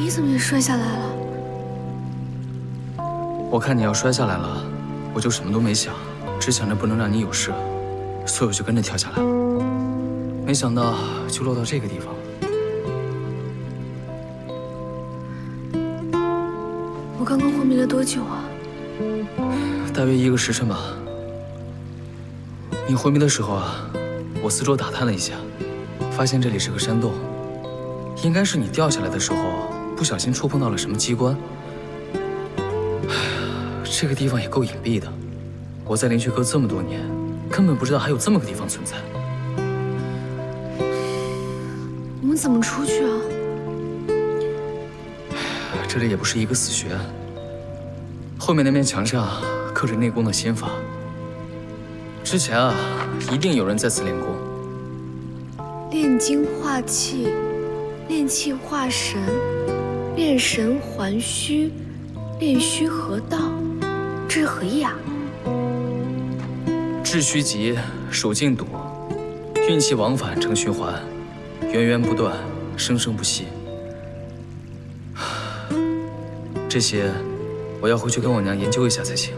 你怎么也摔下来了？我看你要摔下来了，我就什么都没想，只想着不能让你有事，所以我就跟着跳下来了。没想到就落到这个地方。我刚刚昏迷了多久啊？大约一个时辰吧。你昏迷的时候啊，我四周打探了一下，发现这里是个山洞，应该是你掉下来的时候不小心触碰到了什么机关。哎呀，这个地方也够隐蔽的，我在灵虚阁这么多年，根本不知道还有这么个地方存在。我们怎么出去啊？这里也不是一个死穴，后面那面墙上刻着内功的心法。之前啊，一定有人在此练功。炼精化气，炼气化神，炼神还虚，炼虚合道，这是何意啊？志虚极，守静笃，运气往返成循环，源源不断，生生不息。这些，我要回去跟我娘研究一下才行。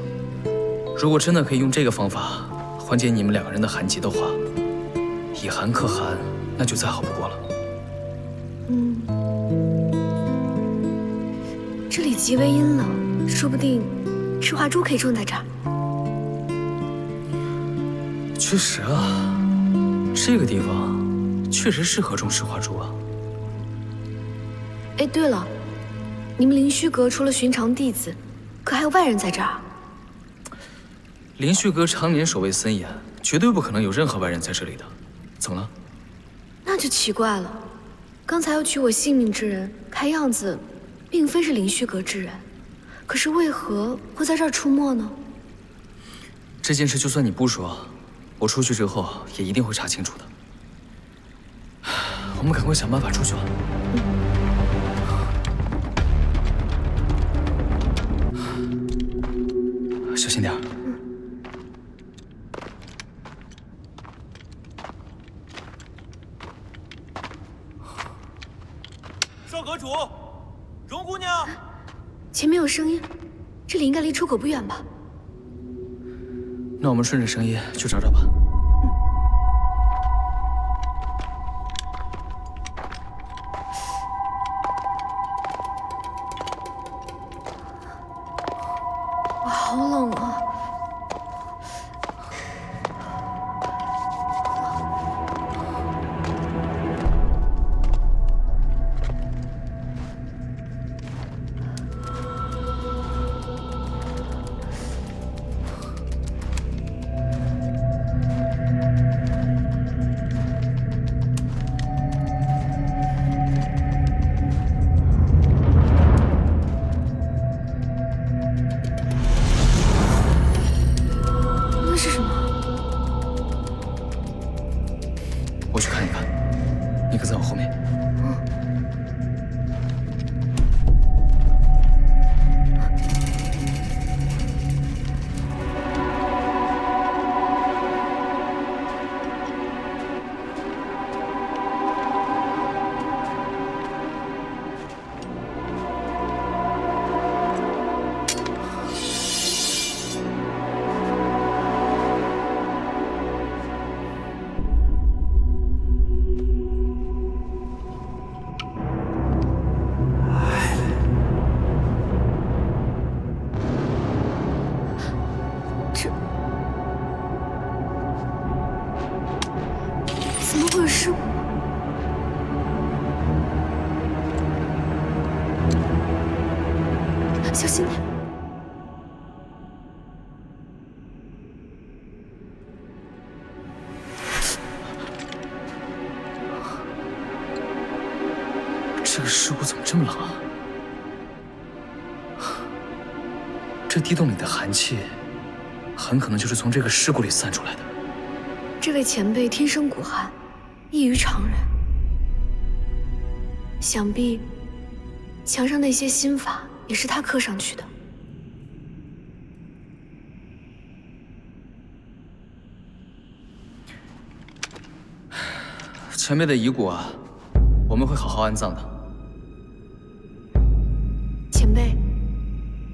如果真的可以用这个方法缓解你们两个人的寒疾的话，以寒克寒，那就再好不过了。极为阴冷，说不定赤花珠可以种在这儿。确实啊，这个地方确实适合种赤花珠啊。哎，对了，你们灵虚阁除了寻常弟子，可还有外人在这儿？灵虚阁常年守卫森严，绝对不可能有任何外人在这里的。怎么了？那就奇怪了。刚才要取我性命之人，看样子并非是灵虚阁之人，可是为何会在这儿出没呢？这件事就算你不说，我出去之后也一定会查清楚的。我们赶快想办法出去吧。小心点儿。少阁主，荣姑娘，前面有声音，这里应该离出口不远吧？那我们顺着声音去找找吧。这个尸骨怎么这么冷啊？这地洞里的寒气，很可能就是从这个尸骨里散出来的。这位前辈天生骨寒，异于常人，想必墙上那些心法也是他刻上去的。前辈的遗骨啊，我们会好好安葬的。前辈，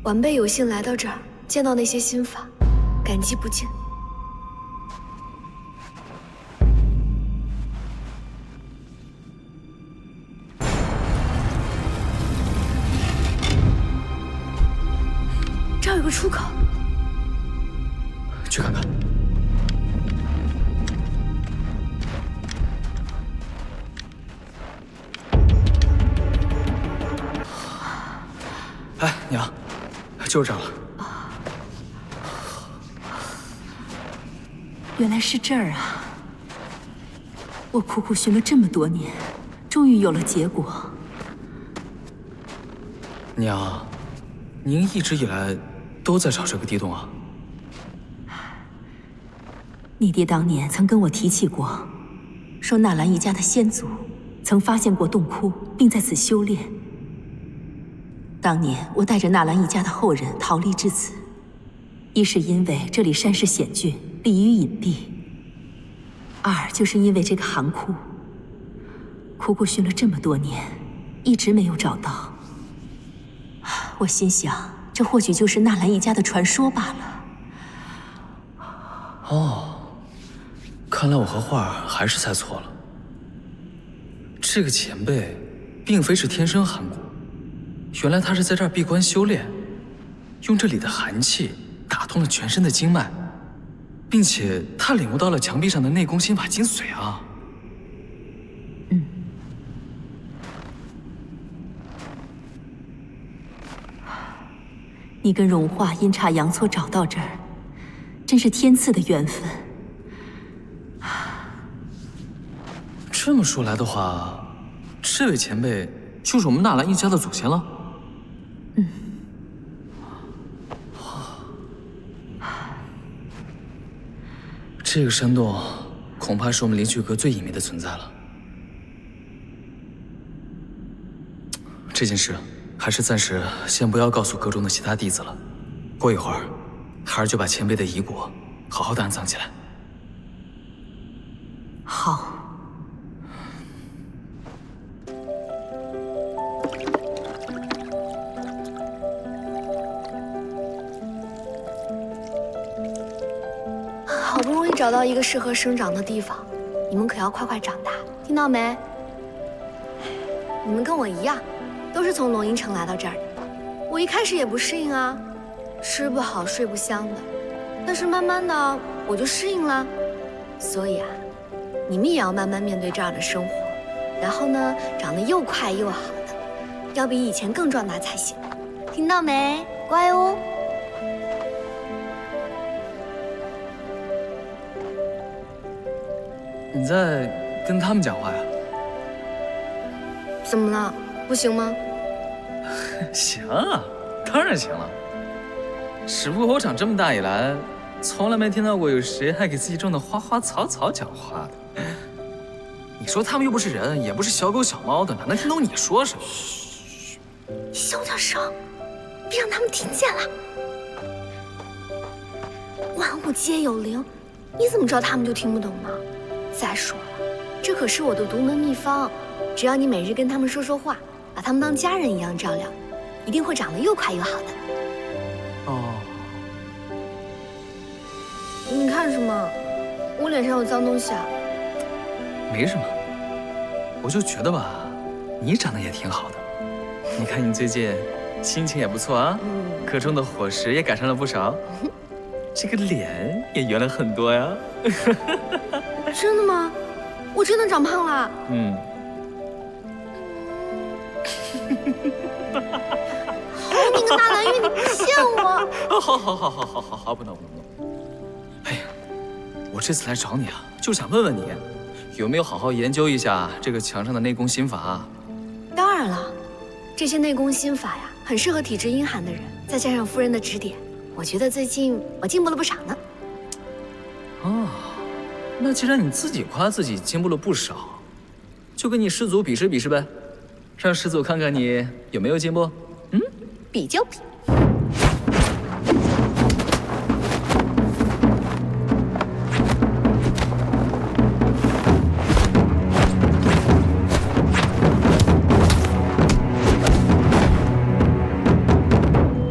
晚辈有幸来到这儿，见到那些心法，感激不尽。就是这儿了。原来是这儿啊！我苦苦寻了这么多年，终于有了结果。娘，您一直以来都在找这个地洞啊？你爹当年曾跟我提起过，说纳兰一家的先祖曾发现过洞窟，并在此修炼。当年我带着纳兰一家的后人逃离至此，一是因为这里山势险峻，利于隐蔽；二就是因为这个寒窟，苦苦寻了这么多年，一直没有找到。我心想，这或许就是纳兰一家的传说罢了。哦，看来我和画儿还是猜错了。这个前辈，并非是天生寒骨，原来他是在这儿闭关修炼，用这里的寒气打通了全身的经脉，并且他领悟到了墙壁上的内功心法精髓啊！你跟荣华阴差阳错找到这儿，真是天赐的缘分。这么说来的话，这位前辈就是我们纳兰一家的祖先了。这个山洞恐怕是我们灵虚阁最隐秘的存在了。这件事还是暂时先不要告诉阁中的其他弟子了。过一会儿，孩儿就把前辈的遗骨好好的安葬起来。好，找到一个适合生长的地方，你们可要快快长大，听到没？你们跟我一样，都是从龙吟城来到这儿的。我一开始也不适应啊，吃不好睡不香的，但是慢慢的我就适应了。所以啊，你们也要慢慢面对这样的生活，然后呢，长得又快又好的，要比以前更壮大才行。听到没？乖哦。你在跟他们讲话呀？怎么了？不行吗？行啊，当然行了。只不过我长这么大以来，从来没听到过有谁还给自己种的花花草草讲话的。你说他们又不是人，也不是小狗小猫的，哪能听懂你说什么？嘘小点声，别让他们听见了。万物皆有灵，你怎么知道他们就听不懂呢？再说了，这可是我的独门秘方，只要你每日跟他们说说话，把他们当家人一样照料，一定会长得又快又好的。哦，你看什么？我脸上有脏东西啊？没什么，我就觉得吧，你长得也挺好的。你看你最近心情也不错啊，嗯，课中的伙食也改善了不少，这个脸也圆了很多呀。真的吗？我真的长胖了。嗯。好，你个大蓝鱼，你不欠我。好好好好好好，不能不能不能。哎呀，我这次来找你啊，就是想问问你，有没有好好研究一下这个墙上的内功心法啊？当然了，这些内功心法呀，很适合体质阴寒的人，再加上夫人的指点，我觉得最近我进步了不少呢。那既然你自己夸自己进步了不少就跟你师祖比试比试呗让师祖看看你有没有进步。嗯比就比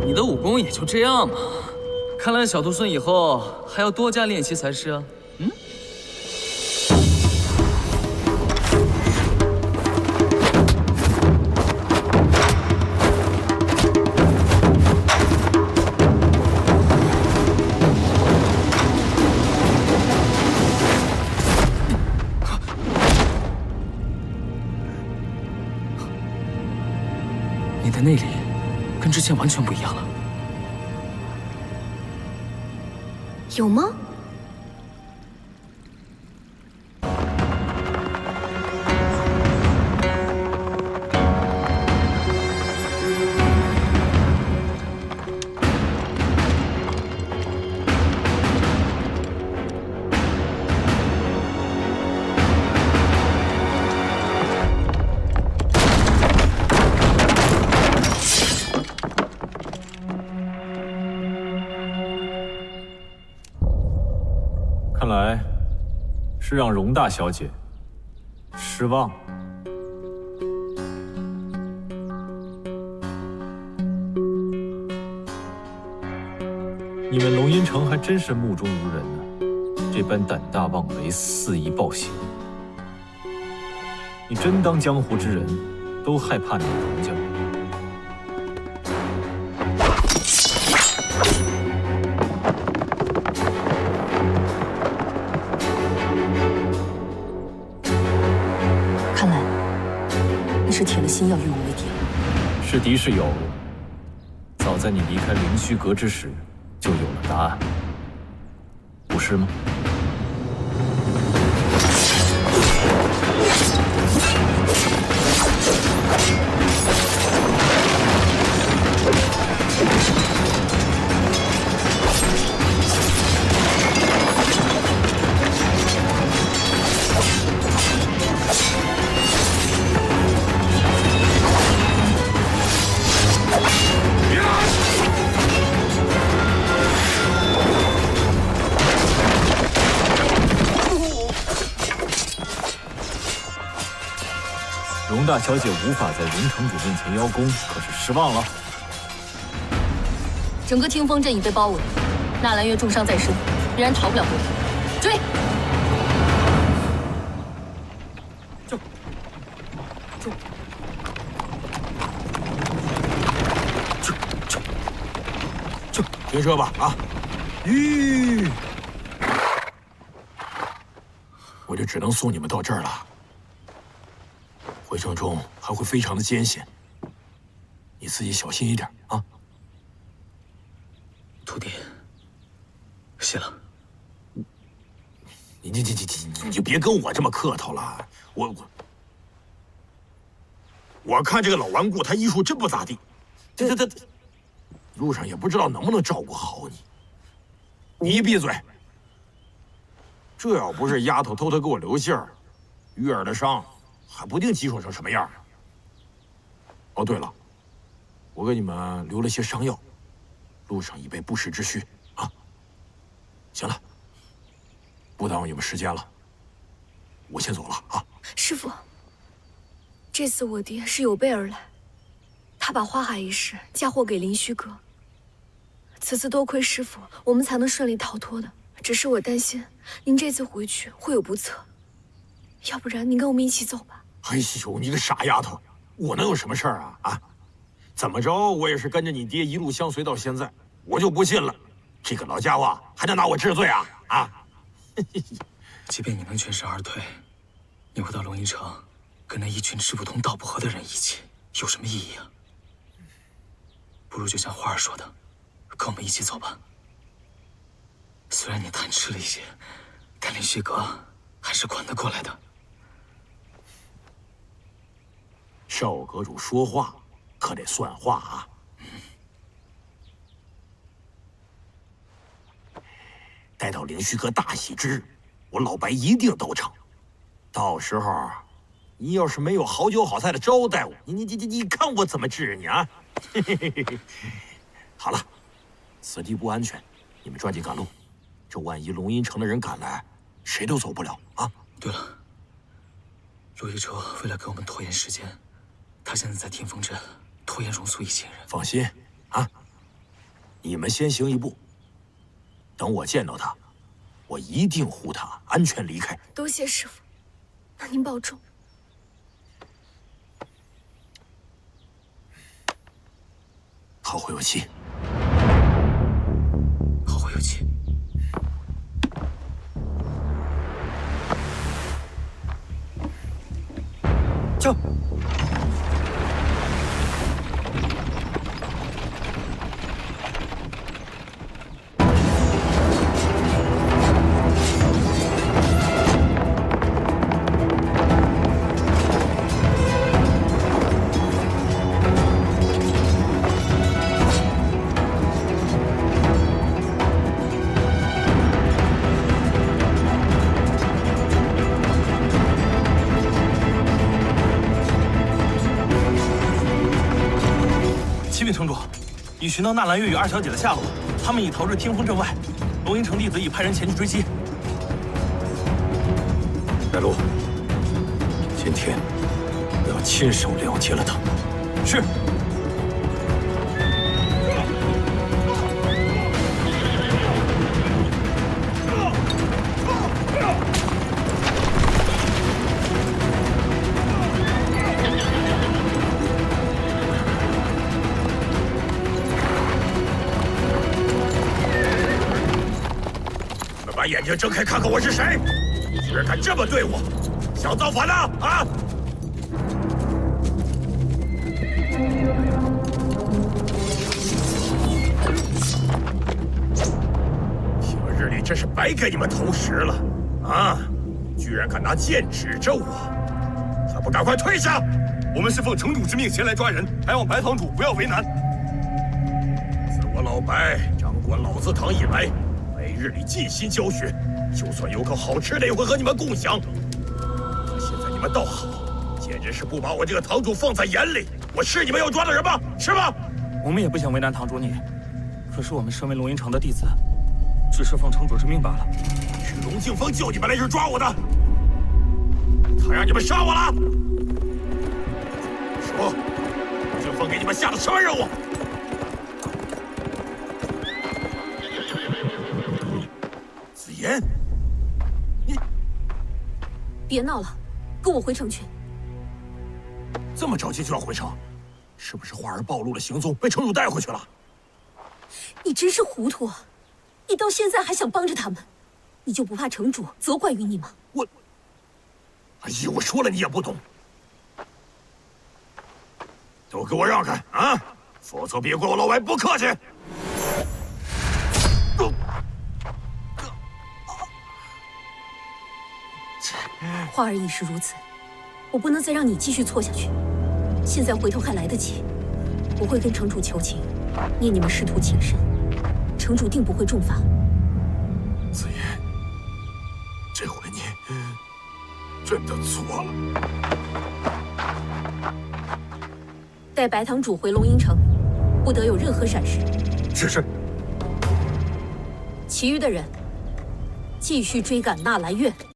你的武功也就这样嘛看来小徒孙以后还要多加练习才是啊。之前完全不一样了。有吗？是让容大小姐失望。你们龙吟城还真是目中无人呢，这般胆大妄为、肆意暴行。你真当江湖之人都害怕你们龙家？了。是有，早在你离开灵虚阁之时就有了答案，不是吗？容大小姐无法在荣城主面前邀功，可是失望了。整个清风镇已被包围，纳兰月重伤在身，必然逃不了回来。追！停车吧，啊！咦，我就只能送你们到这儿了。回程中还会非常的艰险，你自己小心一点啊！徒弟，谢了。你你你你你你就别跟我这么客套了，我我我看这个老顽固他医术真不咋地，这这这路上也不知道能不能照顾好你。你一闭嘴，这要不是丫头偷偷给我留信儿，玉儿的伤还不定棘手成什么样呢。哦，对了，我给你们留了些伤药，路上以备不时之需啊。行了。不耽误你们时间了，我先走了啊！师傅，这次我爹是有备而来，他把花海一事嫁祸给林虚阁。此次多亏师傅，我们才能顺利逃脱的。只是我担心您这次回去会有不测，要不然您跟我们一起走吧。哎呦，你个傻丫头，我能有什么事儿啊？啊，怎么着，我也是跟着你爹一路相随到现在，我就不信了，这个老家伙还能拿我治罪啊？啊！即便你能全身而退，你回到龙吟城，跟那一群志不同道不合的人一起，有什么意义啊？不如就像花儿说的，跟我们一起走吧。虽然你贪吃了一些，但林虚阁还是管得过来的。少阁主说话可得算话啊！待到灵虚阁大喜之日，我老白一定到场。到时候，你要是没有好酒好菜的招待我，你你你你你看我怎么治你啊！好了，此地不安全，你们抓紧赶路。这万一龙吟城的人赶来，谁都走不了啊！对了，陆一车为了给我们拖延时间，他现在在天风镇拖延容素一行人。放心啊，你们先行一步。等我见到他，我一定护他安全离开。多谢师傅，那您保重。后会有期。后会有气。救！寻到纳兰月与二小姐的下落，他们已逃至听风镇外。龙吟城弟子已派人前去追击。带路，今天我要亲手了结了他。是。睛睁开看看我是谁！居然敢这么对我，想造反呢？啊！平日里真是白给你们投食了啊！居然敢拿剑指着我，还不赶快退下！我们是奉城主之命前来抓人，还望白堂主不要为难。自我老白掌管老字堂以来，每日里尽心教学，就算有口好吃的也会和你们共享。可现在你们倒好，简直是不把我这个堂主放在眼里。我是你们要抓的人吗？是吗？我们也不想为难堂主你，可是我们身为龙吟城的弟子，只是奉城主之命罢了。是龙敬风叫你们来这抓我的，他让你们杀我了。说，龙敬风给你们下的什么任务？别闹了，跟我回城去。这么着急就要回城，是不是花儿暴露了行踪，被城主带回去了？你真是糊涂啊！你到现在还想帮着他们，你就不怕城主责怪于你吗？我，哎呀，我说了你也不懂，都给我让开啊！否则别怪我老白不客气。花儿亦是如此，我不能再让你继续错下去。现在回头还来得及，我会跟城主求情，念你们师徒情深，城主定不会重罚。子言，这回你真的错了。带白堂主回龙吟城，不得有任何闪失。是是。其余的人，继续追赶纳兰月。